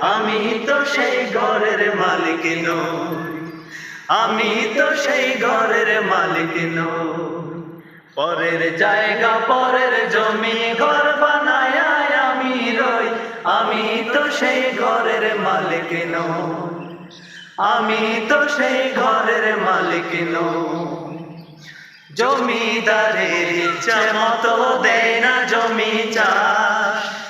আমি তো সেই ঘরের মালিক নই। আমি তো সেই ঘরের মালিক নই। পরের জায়গা, পরের জমি, ঘর বানায় আমি রই। আমি তো সেই ঘরের মালিক নই। আমি তো সেই ঘরের মালিক নই। জমিদারের ইচ্ছে মতো দেয় না জমি চাষ।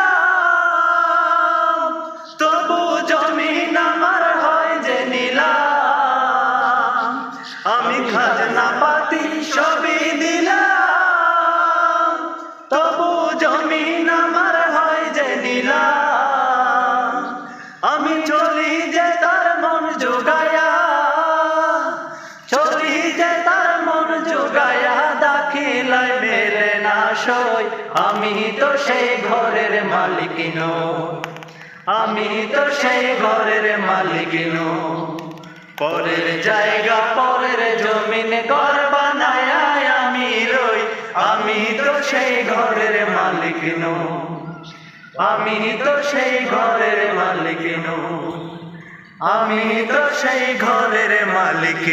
আমি তো সেই ঘরের মালিক আমি তো সেই ঘরের মালিক পরের জায়গা, পরের জমিন ঘর বানায় আমি রই। আমি তো সেই ঘরের মালিক আমি তো সেই ঘরের মালিক আমি তো সেই ঘরের মালিক